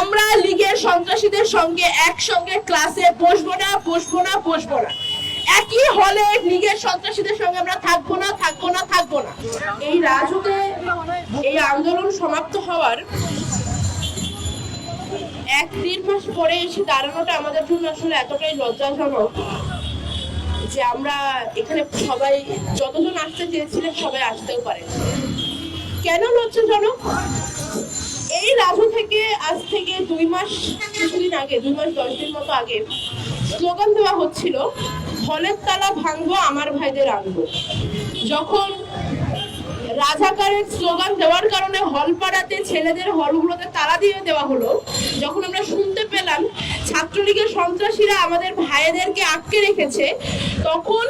আমরা লীগের সন্ত্রাসীদের সঙ্গে একসঙ্গে ক্লাসে বসবো না বসবো না বসবো না। একই হলে লীগের সন্ত্রাসীদের সঙ্গে আমরা থাকব না থাকব না থাকব না। এই রাজুতে এই আন্দোলন সমাপ্ত হওয়ার এক দেড় মাস পরে এসে দাঁড়ানোটা আমাদের জন্য আসলে এতটাই লজ্জাজনক যে আমরা এখানে সবাই যতজন আসতে চেয়েছিলেন সবাই আসতেও পারে কেন লজ্জাজনক? রাজু থেকে আজ থেকে দুই মাস, কিছুদিন আগে, দুই মাস, দশ দিন মতো আগে স্লোগান দেওয়া হচ্ছিল, হলের তালা ভাঙবো, আমার ভাইদের আনব। যখন রাজাকারের স্লোগান দেওয়ার কারণে হল পাড়াতে ছেলেদের হলগুলোতে তালা দিয়ে দেওয়া হলো, যখন আমরা শুনতে পেলাম ছাত্রলীগের সন্ত্রাসীরা আমাদের ভাইদেরকে আটকে রেখেছে, তখন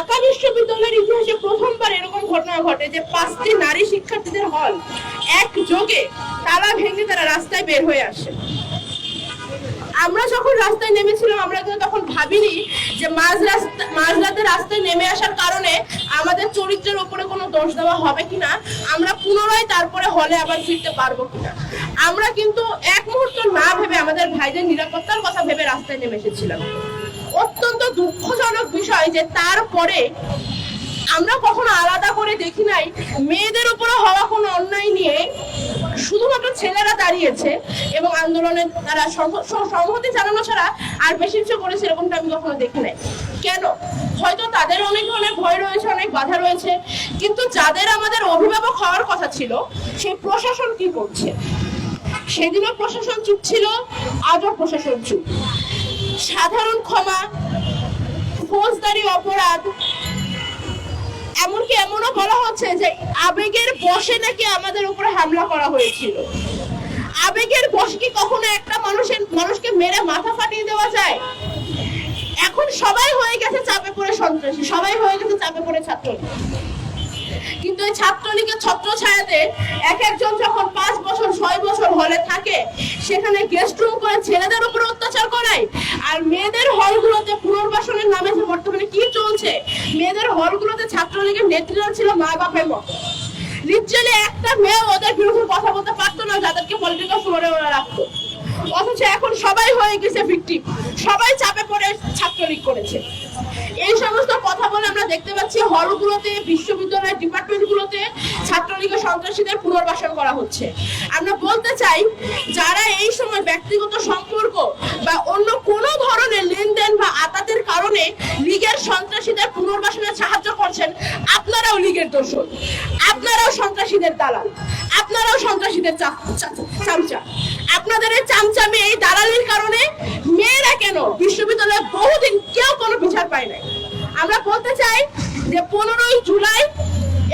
ঢাকা বিশ্ববিদ্যালয়ের ইতিহাসে প্রথমবার এরকম ঘটনা ঘটে যে পাঁচটি নারী শিক্ষার্থীদের হল। একযোগে তালা ভেঙে তারা রাস্তায় বের হয়ে আসে। আমরা যখন রাস্তায় নেমেছিলাম, আমরা কিন্তু তখন ভাবিনি যে মাঝ রাস্তা মাঝরাতে রাস্তায় নেমে আসার কারণে আমাদের চরিত্রের ওপরে কোনো দোষ দেওয়া হবে কিনা, আমরা পুনরায় তারপরে হলে আবার ফিরতে পারব কিনা। আমরা কিন্তু এক মুহূর্ত না ভেবে আমাদের ভাইদের নিরাপত্তার কথা ভেবে রাস্তায় নেমে এসেছিলাম। বিষয় যে তারপরে আমরা কখনো আলাদা করে দেখি নাই। মেয়েদের উপরে হওয়া কোনো অন্যায় নিয়ে শুধুমাত্র ছেলেরা দাঁড়িয়েছে এবং আন্দোলনে তারা সহ- সহ- সংহতি জানানো ছাড়া আর বেশি কিছু করেছে এরকমটা আমি কখনো দেখি নাই। কেন? হয়তো তাদের অনেক ধরনের ভয় রয়েছে, অনেক বাধা রয়েছে, কিন্তু যাদের আমাদের অভিভাবক হওয়ার কথা ছিল, সেই প্রশাসন কি করছে? সেদিনও প্রশাসন চুপ ছিল, আজও প্রশাসন চুপ। সাধারণ ক্ষমা ফৌজদারি অপরাধ। এমনকি এমনও বলা হচ্ছে যে আবেগের বসে নাকি আমাদের উপরে হামলা করা হয়েছিল। আবেগের বসে কি কখনো একটা মানুষের মানুষকে মেরে মাথা ফাটিয়ে দেওয়া যায়? এখন সবাই হয়ে গেছে চাপে পড়ে সন্ত্রাসী, সবাই হয়ে গেছে চাপে পড়ে ছাত্র। কিন্তু এই ছাত্রলীগের ছত্র ছায়াতে এক একজন যখন পাঁচ বছর, ছয় বছর হলে থাকে, সেখানে গেস্ট রুম করে ছেলেদের উপর অত্যাচার করায়, আর মেয়েদের হলগুলোতে পুনর্বাসনের নামে যে বর্তমানে কি চলছে, মেয়েদের হলগুলোতে ছাত্রলীগের নেতৃত্ব ছিল মা বাপের মতো। লিটারালি একটা মেয়ে ওদের বিরুদ্ধে কথা বলতে পারতো না, যাদেরকে পলিটিক্যাল ফ্লোরে ওরা রাখতো। অথচ এখন সবাই হয়ে গেছে ভিকটিম সবাই চাপে পড়ে ছাত্রলীগ করেছে। এই সমস্ত কথা বলে আমরা দেখতে পাচ্ছি হলগুলোতে, বিশ্ববিদ্যালয়ের ডিপার্টমেন্টগুলোতে ছাত্রলীগের সন্ত্রাসীদের পুনর্বাসন করা হচ্ছে। আমরা বলতে চাই, যারা এই সময় ব্যক্তিগত সম্পর্ক বা অন্য কোনো ধরনের লেনদেন বা আতাতের কারণে লীগের সন্ত্রাসীদের পুনর্বাসনে সাহায্য করছেন, আপনারাও লীগের দোষর। আপনারাও সন্ত্রাসীদের দালাল। আপনারাও সন্ত্রাসীদের চামচা। আপনাদের এই চামচামি এই দালালির কারণে মেয়েরা কেন বিশ্ববিদ্যালয়ে বহুদিন কেউ কোনো বিচার পায় নাই আমরা বলতে চাই যে পনেরোই জুলাই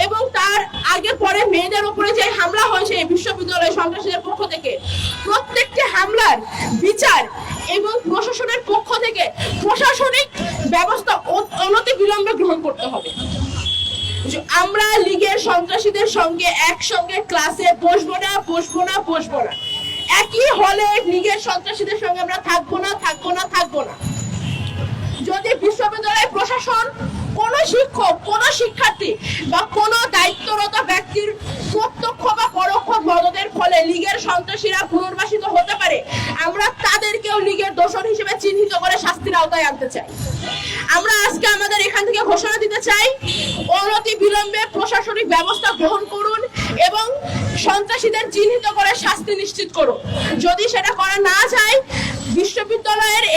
এবং তার আগে পরে মেয়েদের উপরে যে হামলা হয়েছে এই বিশ্ববিদ্যালয় সন্ত্রাসীদের পক্ষ থেকে, প্রত্যেকটি হামলার বিচার এবং প্রশাসনের পক্ষ থেকে প্রশাসনিক ব্যবস্থা অনতি বিলম্বে গ্রহণ করতে হবে। আমরা লীগের সন্ত্রাসীদের সঙ্গে একসঙ্গে ক্লাসে বসবো না বসবো না বসবো না। একই হলে লীগের সন্ত্রাসীদের সঙ্গে আমরা থাকব না থাকব না থাকব না। যদি বিশ্ববিদ্যালয়ের প্রশাসন কোন শিক্ষক কোন শিক্ষার্থী বা কোন দায়িত্বরত ব্যক্তির প্রত্যক্ষ বা পরোক্ষ মদদের ফলে লীগের সন্ত্রাসীরা পুনর্বাসিত হতে পারে, আমরা তাদেরকেও লীগের দোষণ হিসেবে চিহ্নিত করে শাস্তির আওতায় আনতে চাই। আমরা আজকে আমাদের এখান থেকে ঘোষণা দিতে চাই, অনতি বিলম্বে প্রশাসনিক ব্যবস্থা গ্রহণ করুন এবং সন্ত্রাসীদের চিহ্নিত করে শাস্তি নিশ্চিত করুন। যদি সেটা করা না যায়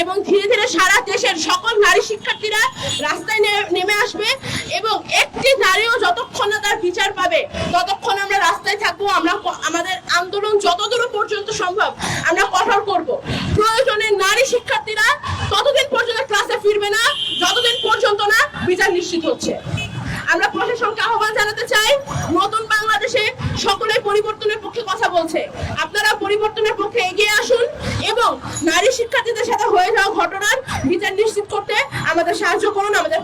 এবং ধীরে ধীরে সারা দেশের সকল নারী শিক্ষার্থীরা রাস্তায় নেমে আসবে এবং একটি নারীও যতক্ষণ না তার বিচার পাবে, ততক্ষণ আমরা রাস্তায় থাকব, আমরা আমাদের আন্দোলন যতদূর পর্যন্ত সম্ভব আমরা কঠোর করব। প্রয়োজনে নারী শিক্ষার্থীরা ততদিন পর্যন্ত ক্লাসে ফিরবে না, যতদিন পর্যন্ত না বিচার নিশ্চিত হচ্ছে। আমরা প্রশাসনকে আহ্বান জানাতে চাই, নতুন বাংলাদেশে সকলে পরিবর্তনের পক্ষে কথা বলছে। আপনারা পরিবর্তনের পক্ষে এগিয়ে আসুন এবং নারী শিক্ষার্থীদের সাথে হয়ে যাওয়া ঘটনার বিচার নিশ্চিত করতে আমাদের সাহায্য করুন আমাদের